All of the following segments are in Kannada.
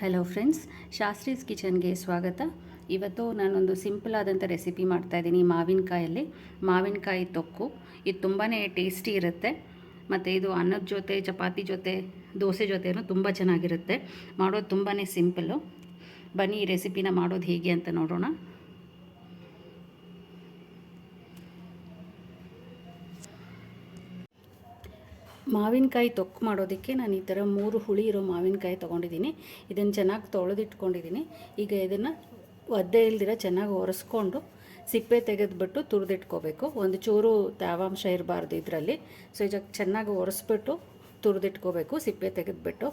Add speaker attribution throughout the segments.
Speaker 1: ಹಲೋ ಫ್ರೆಂಡ್ಸ್ ಶಾಸ್ತ್ರೀಸ್ ಕಿಚನ್ಗೆ ಸ್ವಾಗತ. ಇವತ್ತು ನಾನೊಂದು ಸಿಂಪಲ್ ಆದಂಥ ರೆಸಿಪಿ ಮಾಡ್ತಾಯಿದ್ದೀನಿ ಮಾವಿನಕಾಯಲ್ಲಿ. ಮಾವಿನಕಾಯಿ ತೊಕ್ಕು, ಇದು ತುಂಬಾ ಟೇಸ್ಟಿ ಇರುತ್ತೆ. ಮತ್ತು ಇದು ಅನ್ನದ ಜೊತೆ, ಚಪಾತಿ ಜೊತೆ, ದೋಸೆ ಜೊತೆನೂ ತುಂಬ ಚೆನ್ನಾಗಿರುತ್ತೆ. ಮಾಡೋದು ತುಂಬಾ ಸಿಂಪಲ್ಲು ಬನ್ನಿ ಈ ರೆಸಿಪಿನ ಮಾಡೋದು ಹೇಗೆ ಅಂತ ನೋಡೋಣ. ಮಾವಿನಕಾಯಿ ತೊಕ್ಕು ಮಾಡೋದಕ್ಕೆ ನಾನು ಈ ಥರ ಮೂರು ಹುಳಿ ಇರೋ ಮಾವಿನಕಾಯಿ ತೊಗೊಂಡಿದ್ದೀನಿ. ಇದನ್ನು ಚೆನ್ನಾಗಿ ತೊಳೆದಿಟ್ಕೊಂಡಿದ್ದೀನಿ. ಈಗ ಇದನ್ನು ಒದ್ದೆ ಇಲ್ದಿರ ಚೆನ್ನಾಗಿ ಒರೆಸ್ಕೊಂಡು ಸಿಪ್ಪೆ ತೆಗೆದುಬಿಟ್ಟು ತುರಿದಿಟ್ಕೋಬೇಕು. ಒಂದು ಚೂರು ತೇವಾಂಶ ಇರಬಾರ್ದು ಇದರಲ್ಲಿ. ಸೊ ಈಗ ಚೆನ್ನಾಗಿ ಒರೆಸ್ಬಿಟ್ಟು ತುರಿದಿಟ್ಕೋಬೇಕು, ಸಿಪ್ಪೆ ತೆಗೆದುಬಿಟ್ಟು.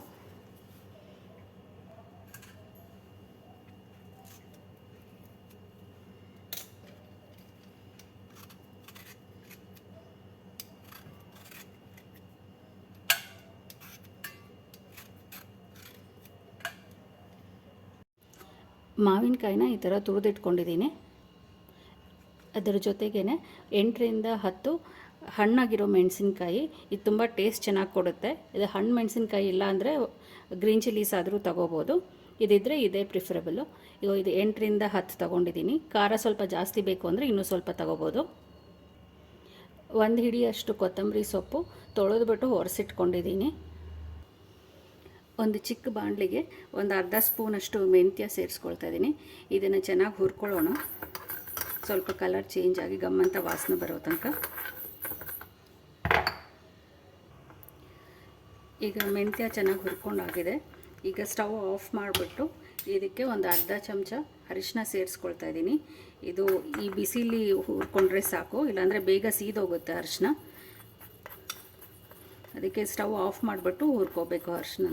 Speaker 1: ಮಾವಿನಕಾಯಿನ ಈ ಥರ ತುರಿದಿಟ್ಕೊಂಡಿದ್ದೀನಿ. ಅದರ ಜೊತೆಗೇ ಎಂಟರಿಂದ ಹತ್ತು ಹಣ್ಣಾಗಿರೋ ಮೆಣಸಿನ್ಕಾಯಿ, ಇದು ತುಂಬ ಟೇಸ್ಟ್ ಚೆನ್ನಾಗಿ ಕೊಡುತ್ತೆ. ಇದು ಹಣ್ಣು ಮೆಣಸಿನ್ಕಾಯಿ ಇಲ್ಲ ಅಂದರೆ ಗ್ರೀನ್ ಚಿಲ್ಲೀಸ್ ಆದರೂ ತಗೋಬೋದು. ಇದಿದ್ದರೆ ಇದೇ ಪ್ರಿಫರಬಲು ಈಗ ಇದು ಎಂಟರಿಂದ ಹತ್ತು ತೊಗೊಂಡಿದ್ದೀನಿ. ಖಾರ ಸ್ವಲ್ಪ ಜಾಸ್ತಿ ಬೇಕು ಅಂದರೆ ಇನ್ನೂ ಸ್ವಲ್ಪ ತಗೋಬೋದು. ಒಂದು ಹಿಡಿಯಷ್ಟು ಕೊತ್ತಂಬರಿ ಸೊಪ್ಪು ತೊಳೆದ್ಬಿಟ್ಟು ಒರೆಸಿಟ್ಕೊಂಡಿದ್ದೀನಿ. ಒಂದು ಚಿಕ್ಕ ಬಾಣಲಿಗೆ ಒಂದು ಅರ್ಧ ಸ್ಪೂನಷ್ಟು ಮೆಂತ್ಯ ಸೇರಿಸ್ಕೊಳ್ತಾ ಇದ್ದೀನಿ. ಇದನ್ನು ಚೆನ್ನಾಗಿ ಹುರ್ಕೊಳ್ಳೋಣ. ಸ್ವಲ್ಪ ಕಲರ್ ಚೇಂಜ್ ಆಗಿ ಗಮ್ಮಂತ ವಾಸನೆ ಬರೋ ತನಕ. ಈಗ ಮೆಂತ್ಯ ಚೆನ್ನಾಗಿ ಹುರ್ಕೊಂಡಾಗಿದೆ. ಈಗ ಸ್ಟವ್ ಆಫ್ ಮಾಡಿಬಿಟ್ಟು ಇದಕ್ಕೆ ಒಂದು ಅರ್ಧ ಚಮಚ ಅರಿಶಿನ ಸೇರಿಸ್ಕೊಳ್ತಾ ಇದ್ದೀನಿ. ಇದು ಈ ಬಿಸಿಲಿ ಹುರ್ಕೊಂಡ್ರೆ ಸಾಕು, ಇಲ್ಲಾಂದರೆ ಬೇಗ ಸೀದೋಗುತ್ತೆ ಅರಿಶಿನ ಅದಕ್ಕೆ ಸ್ಟವ್ ಆಫ್ ಮಾಡಿಬಿಟ್ಟು ಹುರ್ಕೋಬೇಕು ಅರಿಶಿನ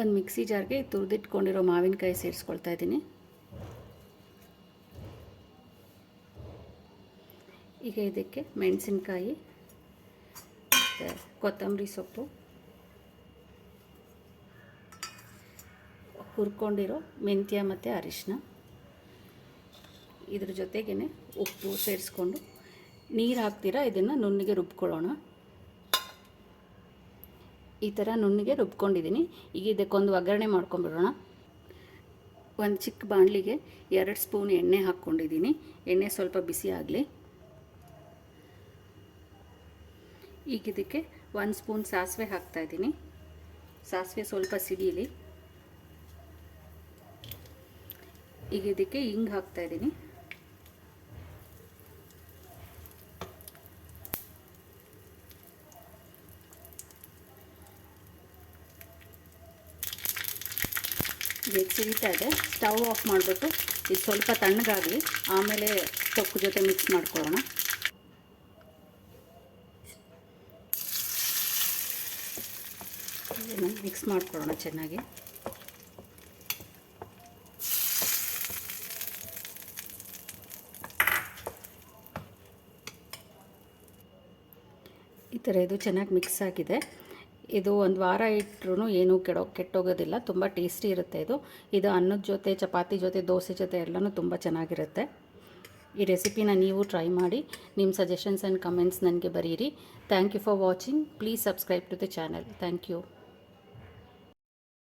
Speaker 1: ಒಂದು ಮಿಕ್ಸಿ ಜಾರ್ಗೆ ತುರಿದಿಟ್ಕೊಂಡಿರೋ ಮಾವಿನಕಾಯಿ ಸೇರಿಸ್ಕೊಳ್ತಾ ಇದ್ದೀನಿ. ಈಗ ಇದಕ್ಕೆ ಮೆಣಸಿನ್ಕಾಯಿ ಕೊತ್ತಂಬರಿ ಸೊಪ್ಪು, ಹುರ್ಕೊಂಡಿರೋ ಮೆಂತ್ಯ ಮತ್ತು ಅರಿಶಿನ ಇದ್ರ ಜೊತೆಗೇ ಉಪ್ಪು ಸೇರಿಸ್ಕೊಂಡು ನೀರು ಹಾಕ್ತೀರಾ? ಇದನ್ನು ನುಣ್ಣಿಗೆ ರುಬ್ಕೊಳ್ಳೋಣ. ಈ ಥರ ನುಣ್ಣಿಗೆ ರುಬ್ಕೊಂಡಿದ್ದೀನಿ. ಈಗ ಇದಕ್ಕೊಂದು ಒಗ್ಗರಣೆ ಮಾಡ್ಕೊಂಬಿಡೋಣ ಒಂದು ಚಿಕ್ಕ ಬಾಣಲಿಗೆ ಎರಡು ಸ್ಪೂನ್ ಎಣ್ಣೆ ಹಾಕ್ಕೊಂಡಿದ್ದೀನಿ. ಎಣ್ಣೆ ಸ್ವಲ್ಪ ಬಿಸಿ ಆಗಲಿ. ಈಗ ಇದಕ್ಕೆ ಒಂದು ಸ್ಪೂನ್ ಸಾಸಿವೆ ಹಾಕ್ತಾಯಿದ್ದೀನಿ ಸಾಸಿವೆ ಸ್ವಲ್ಪ ಸಿಡಿಯಲಿ ಈಗ ಇದಕ್ಕೆ ಹಿಂಗೆ ಹಾಕ್ತಾಯಿದ್ದೀನಿ ಈಗ ಸಿಗ್ತಾ ಇದೆ ಸ್ಟವ್ ಆಫ್ ಮಾಡಿಬಿಟ್ಟು ಇದು ಸ್ವಲ್ಪ ತಣ್ಣಗಾಗಲಿ. ಆಮೇಲೆ ಸೊಪ್ಪು ಜೊತೆ ಮಿಕ್ಸ್ ಮಾಡ್ಕೊಳ್ಳೋಣ. ಮಿಕ್ಸ್ ಮಾಡ್ಕೊಳ್ಳೋಣ ಚೆನ್ನಾಗಿ. ಈ ಥರ ಇದು ಚೆನ್ನಾಗಿ ಮಿಕ್ಸ್ ಆಗಿದೆ. ಇದು ಒಂದು ವಾರ ಇಟ್ಟರು ಏನೂ ಕೆಡೋ, ಕೆಟ್ಟೋಗೋದಿಲ್ಲ, ತುಂಬ ಟೇಸ್ಟಿ ಇರುತ್ತೆ ಇದು. ಇದು ಅನ್ನದ ಜೊತೆ, ಚಪಾತಿ ಜೊತೆ, ದೋಸೆ ಜೊತೆ ಎಲ್ಲನೂ ತುಂಬ ಚೆನ್ನಾಗಿರುತ್ತೆ. ಈ ರೆಸಿಪಿನ ನೀವು ಟ್ರೈ ಮಾಡಿ ನಿಮ್ಮ ಸಜೆಷನ್ಸ್ ಆ್ಯಂಡ್ ಕಮೆಂಟ್ಸ್ ನನಗೆ ಬರೀರಿ. Thank you for watching. Please subscribe to the channel. Thank you.